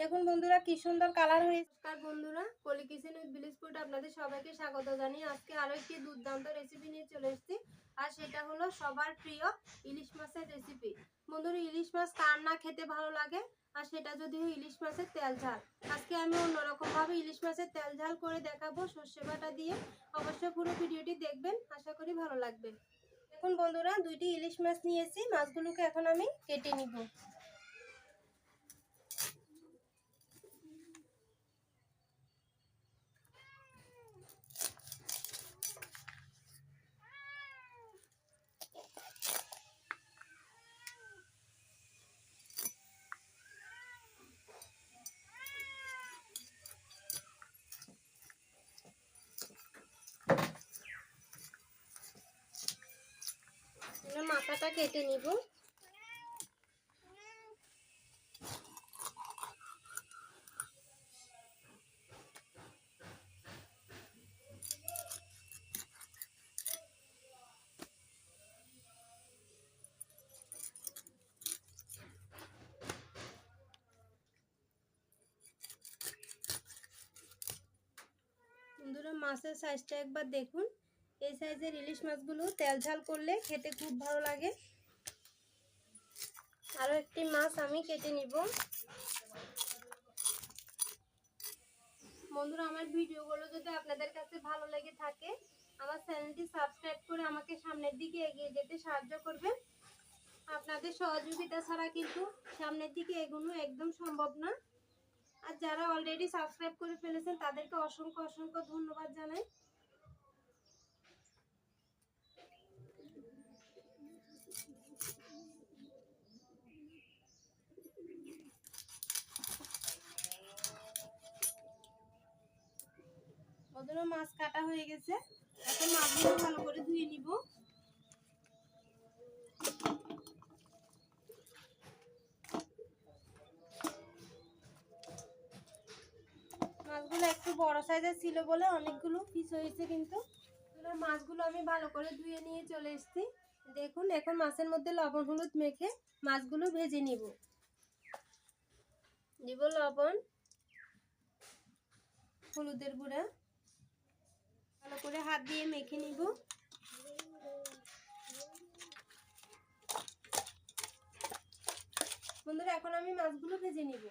দেখুন বন্ধুরা, কি সুন্দর কালার হয়েছে। নমস্কার বন্ধুরা কলি কিচেন উইথ ফুড আপনাদের সবাইকে স্বাগত জানিয়ে আজকে আরও একটি দুর্দান্ত রেসিপি নিয়ে চলে এসেছি। আর সেটা হলো সবার প্রিয় ইলিশ মাছের রেসিপি বন্ধুরা, ইলিশ মাছ কার না খেতে ভালো লাগে? আর সেটা যদি হয় ইলিশ মাছের তেল ঝাল। আজকে আমি অন্যরকমভাবে ইলিশ মাছের তেল ঝাল করে দেখাবো সর্ষে বাটা দিয়ে। অবশ্যই পুরো ভিডিওটি দেখবেন, আশা করি ভালো লাগবে। দেখুন বন্ধুরা, দুইটি ইলিশ মাছ নিয়েছি, মাছগুলোকে এখন আমি কেটে নিব। এবার মাথাটা কেটে নিব। বন্ধুরা মাছের সাইজটা একবার দেখুন। এই সাইজের ইলিশ মাছগুলো তেল ঝাল করলে খেতে খুব ভালো লাগে। আরও একটি মাছ আমি কেটে নিব। বন্ধুরা, আমার ভিডিওগুলো যদি আপনাদের কাছে ভালো লেগে থাকে, আমার চ্যানেলটি সাবস্ক্রাইব করে আমাকে সামনের দিকে এগিয়ে যেতে সাহায্য করবেন। আপনাদের সহযোগিতা ছাড়া কিন্তু সামনের দিকে এগোনো একদম সম্ভব না। আর যারা অলরেডি সাবস্ক্রাইব করে ফেলেছেন, তাদেরকে অসংখ্য অসংখ্য ধন্যবাদ জানাই। ওদেরও মাছ কাটা হয়ে গেছে। এখন মাছগুলো ভালো করে ধুয়ে নিব। মাছগুলো একটু বড় সাইজের ছিল বলে অনেকগুলো পিস হয়েছে কিন্তু। মাছগুলো আমি ভালো করে ধুয়ে নিয়ে চলে এসেছি। দেখুন, এখন মাছের মধ্যে লবণ, হলুদ মেখে মাছগুলো ভেজে নিব। দিব লবণ, হলুদের গুঁড়া। ভালো করে হাত দিয়ে মেখে নিব। বন্ধুরা, এখন আমি মাছগুলো ভেজে নিব।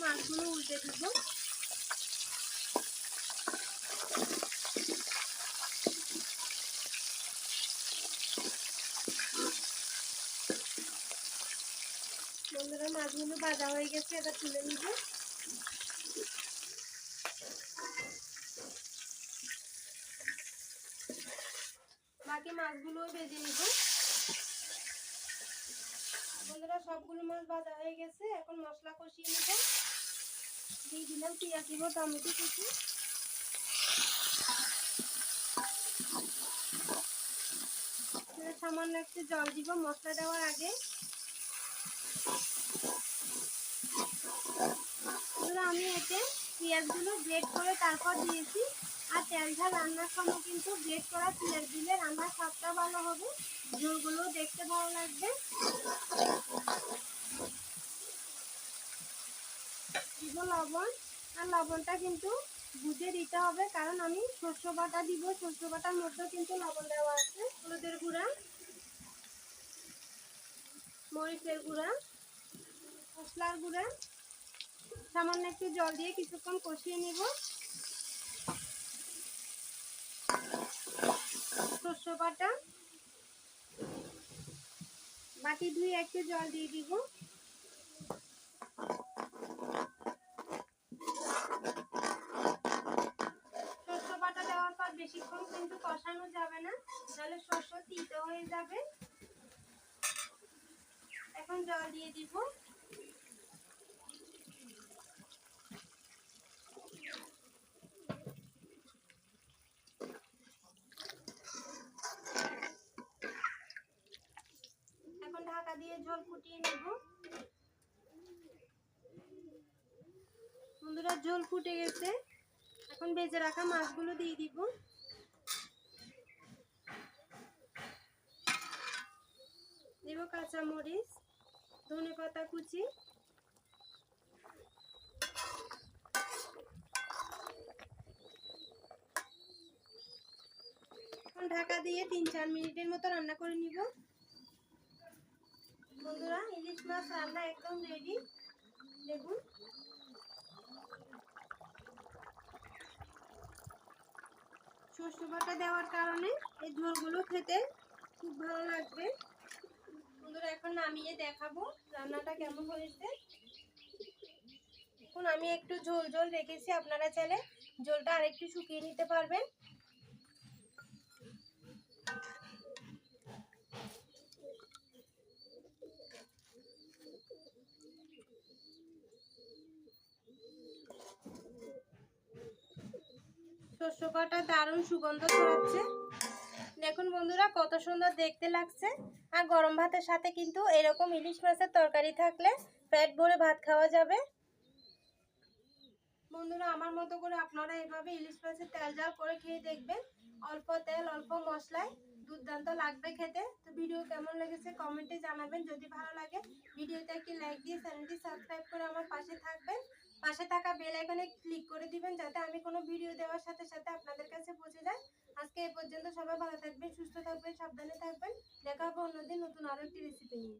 মাছগুলো উল্টে দিব। মাছগুলো ভাজা হয়ে গেছে এটা তুলে নিব। বাকি মাছগুলোও ভেজে নিব। বন্ধুরা, সবগুলো মাছ ভাজা হয়ে গেছে, এখন মশলা কষিয়ে নিব। দিয়ে দিলাম পেঁয়াজ, দিব টমেটো কুচি। সামান্য একটু জল দিব, মশলা দেওয়ার আগে। আমি এতে পেঁয়াজগুলো গ্রেট করে তারপর দিয়েছি। আর তেল ঝাল রান্নার সময় কিন্তু গ্রেট করা পেঁয়াজ দিলে রান্নার স্বাদটা ভালো হবে। ঝোলগুলো দেখতে ভালো লাগবে। লবণ। আর লবণটা কিন্তু বুঝে দিতে হবে, কারণ আমি শস্য বাটা দিব। শস্য বাটার মধ্যেও কিন্তু লবণ দেওয়া আছে। হলুদের গুঁড়া, মরিচের গুঁড়া। মশলার গুঁড়া। সামান্য একটু জল দিয়ে কিছুক্ষণ কষিয়ে নিব। শস্য বাটা। বাটি ধুয়ে একটু জল দিয়ে দিব। শস্য দেওয়ার পর বেশিক্ষণ কিন্তু কষানো যাবে না। তাহলে শস্য তিতে হয়ে যাবে। এখন জল দিয়ে দিব এখন ঢাকা দিয়ে ঝোল ফুটিয়ে নেব। বন্ধুরা ঝোল ফুটে গেছে। এখন ভেজে রাখা মাছগুলো দিয়ে দিব। দিব কাঁচা মরিচ, ধনে পাতা কুচি। ঢাকা দিয়ে তিন চার মিনিটের মতো রান্না করে নিব। বন্ধুরা, ইলিশ মাছ রান্না একদম রেডি দেখুন। শস্য বাটা দেওয়ার কারণে এই ঝোলগুলো খেতে খুব ভালো লাগবে। বন্ধুরা, এখন নামিয়ে দেখাবো রান্নাটা কেমন হয়েছে। এখন আমি একটু ঝোল ঝোল রেখেছি, আপনারা চাইলে ঝোলটা আরেকটু শুকিয়ে নিতে পারবেন। শস্য কাটা দারুণ সুগন্ধ ছড়াচ্ছে। দেখুন বন্ধুরা, কত সুন্দর দেখতে লাগছে। আর গরম ভাতের সাথে কিন্তু এরকম ইলিশ মাছের তরকারি থাকলে পেট ভরে ভাত খাওয়া যাবে। বন্ধুরা, আমার মতো করে আপনারা এভাবে ইলিশ মাছের তেল জাল করে খেয়ে দেখবেন। অল্প তেল, অল্প মশলায় দুর্দান্ত লাগবে খেতে। তো ভিডিও কেমন লেগেছে কমেন্টে জানাবেন। যদি ভালো লাগে, ভিডিওতে একটি লাইক দিয়ে চ্যানেলটি সাবস্ক্রাইব করে আমার পাশে থাকবেন। পাশে থাকা বেল আইকনে ক্লিক করে দিবেন যাতে আমি কোনো ভিডিও দেওয়ার সাথে সাথে আপনাদের কাছে পৌঁছে যায়। আজকে এ পর্যন্ত সবাই ভালো থাকবেন, সুস্থ থাকবেন, সাবধানে থাকবেন। দেখা হবে অন্যদিন নতুন আরও একটি রেসিপি নিয়ে।